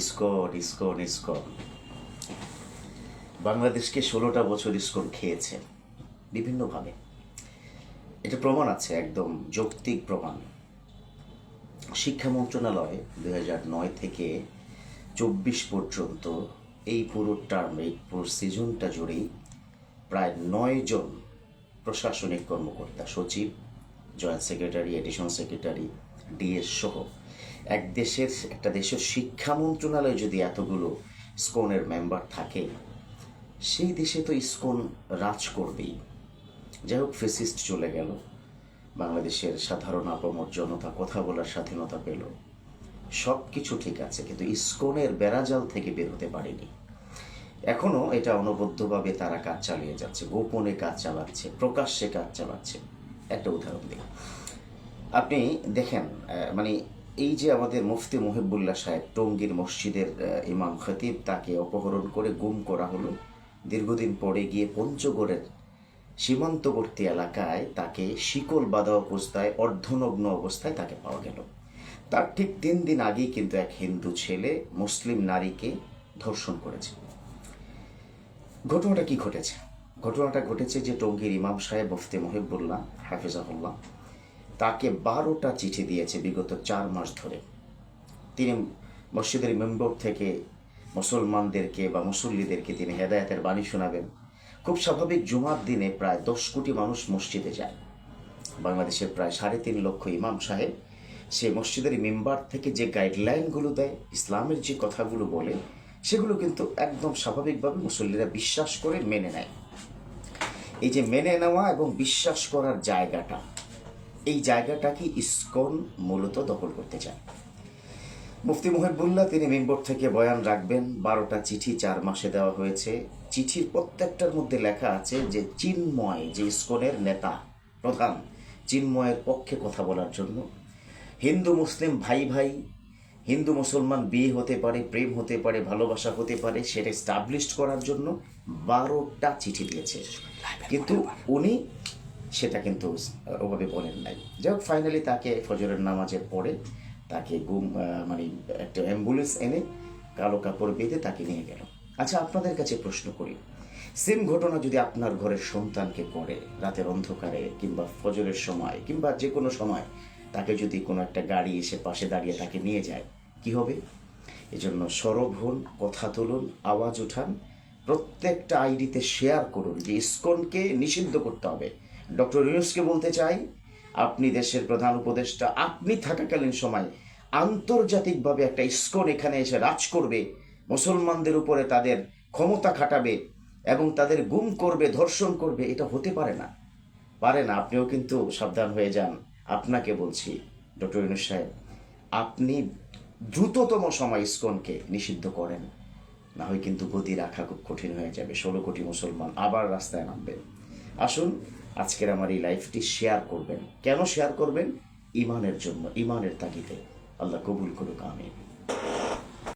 ISKCON ISKCON ISKCON বাংলাদেশকে ষোলোটা বছর ইস্কন খেয়েছে, বিভিন্নভাবে। এটা প্রমাণ আছে, একদম যৌক্তিক প্রমাণ। শিক্ষা মন্ত্রণালয় দুই নয় থেকে চব্বিশ পর্যন্ত এই পুরো টার্ম এই পুরো সিজনটা জুড়েই প্রায় নয় জন প্রশাসনিক কর্মকর্তা, সচিব joint secretary addition secretary DS সহ এক দেশের, একটা দেশের শিক্ষা মন্ত্রণালয়ে যদি এতগুলো স্কোনের মেম্বার থাকে, সেই দেশে তো ইসকন রাজ করবেই। যাই হোক ফেসিস্ট চলে গেল। বাংলাদেশের সাধারণ আপামর জনতা কথা বলার স্বাধীনতা পেল। সব কিছু ঠিক আছে, কিন্তু ইসকনের বেড়াজাল থেকে বের হতে পারেনি। এখনও এটা অনবদ্যভাবে তারা কাজ চালিয়ে যাচ্ছে, গোপনে কাজ চালাচ্ছে, প্রকাশ্যে কাজ চালাচ্ছে। একটা উদাহরণ দিই। আপনি দেখেন মানে এই যে আমাদের মুফতি মুহিবুল্লাহ সাহেব টঙ্গীর মসজিদের ইমাম খতিব তাকে অপহরণ করে গুম করা হলো, দীর্ঘদিন পরে গিয়ে পঞ্চগড়ের সীমান্তবর্তী এলাকায় তাকে শিকল বাঁধা অবস্থায়, অর্ধনগ্ন অবস্থায় তাকে পাওয়া গেল। তার ঠিক তিন দিন আগেই কিন্তু এক হিন্দু ছেলে মুসলিম নারীকে ধর্ষণ করেছে। ঘটনাটা কি ঘটেছে? ঘটনাটা ঘটেছে যে টঙ্গীর ইমাম সাহেব মুফতি মহিবুল্লাহ, হাফিজাহুল্লাহ তাকে বারোটা চিঠি দিয়েছে বিগত চার মাস ধরে। তিনি মসজিদের মেম্বর থেকে মুসলমানদেরকে বা মুসল্লিদেরকে তিনি হেদায়তের বাণী শোনাবেন। খুব স্বাভাবিক জুমার দিনে প্রায় দশ কোটি মানুষ মসজিদে যায়। বাংলাদেশের প্রায় সাড়ে তিন লক্ষ ইমাম সাহেব সে মসজিদের মেম্বার থেকে যে গাইডলাইনগুলো দেয়, ইসলামের যে কথাগুলো বলে, সেগুলো কিন্তু একদম স্বাভাবিকভাবে মুসল্লিরা বিশ্বাস করে মেনে নেয়। এই যে মেনে নেওয়া এবং বিশ্বাস করার জায়গাটা এই জায়গাটাকে ইস্কন মূলত দখল করতে চায়। মুফতি মুহিবুল্লাহ তিনি মেম্বর থেকে বয়ান রাখবেন বারোটা চিঠি চার মাসে দেওয়া হয়েছে। চিঠির প্রত্যেকটার মধ্যে লেখা আছে যে চিন্ময় যে ইস্কনের নেতা প্রধান চিন্ময়ের পক্ষে কথা বলার জন্য। হিন্দু মুসলিম ভাই ভাই হিন্দু মুসলমান বিয়ে হতে পারে প্রেম হতে পারে ভালোবাসা হতে পারে সেটা স্টাবলিশড করার জন্য বারোটা চিঠি দিয়েছে। কিন্তু উনি সেটা কিন্তু ওভাবে বলেন নাই। যাই হোক ফাইনালি তাকে ফজরের নামাজের পরে তাকে গুম মানে একটা অ্যাম্বুলেন্স এনে কালো কাপড় বেঁধে তাকে নিয়ে গেল। আচ্ছা আপনাদের কাছে প্রশ্ন করি। সেম ঘটনা যদি আপনার ঘরের সন্তানকে করে রাতের অন্ধকারে কিংবা ফজরের সময় কিংবা যে কোনো সময় তাকে যদি কোনো একটা গাড়ি এসে পাশে দাঁড়িয়ে তাকে নিয়ে যায়, কি হবে? এজন্য সরব হন, কথা তুলুন, আওয়াজ উঠান, প্রত্যেকটা আইডিতে শেয়ার করুন যে ইসকনকে নিষিদ্ধ করতে হবে। ডক্টর ইউনুসকে বলতে চাই, আপনি দেশের প্রধান উপদেষ্টা, আপনি থাকাকালীন সময় আন্তর্জাতিকভাবে একটা ইসকন এখানে এসে রাজ করবে, মুসলমানদের উপরে তাদের ক্ষমতা খাটাবে এবং তাদের গুম করবে, ধর্ষণ করবে, এটা হতে পারে না। পারে না, আপনিও কিন্তু সাবধান হয়ে যান। আপনাকে বলছি, ডক্টর ইউনুস সাহেব, আপনি দ্রুততম সময় ইসকনকে নিষিদ্ধ করেন। না হয় কিন্তু গতি রাখা খুব কঠিন হয়ে যাবে, ষোলো কোটি মুসলমান আবার রাস্তায় নামবেন। আসুন আজকের আমার এই লাইফটি শেয়ার করবেন। কেন শেয়ার করবেন? ইমানের জন্য, ইমানের তাগিদে। আল্লাহ কবুল করুক, আমিন।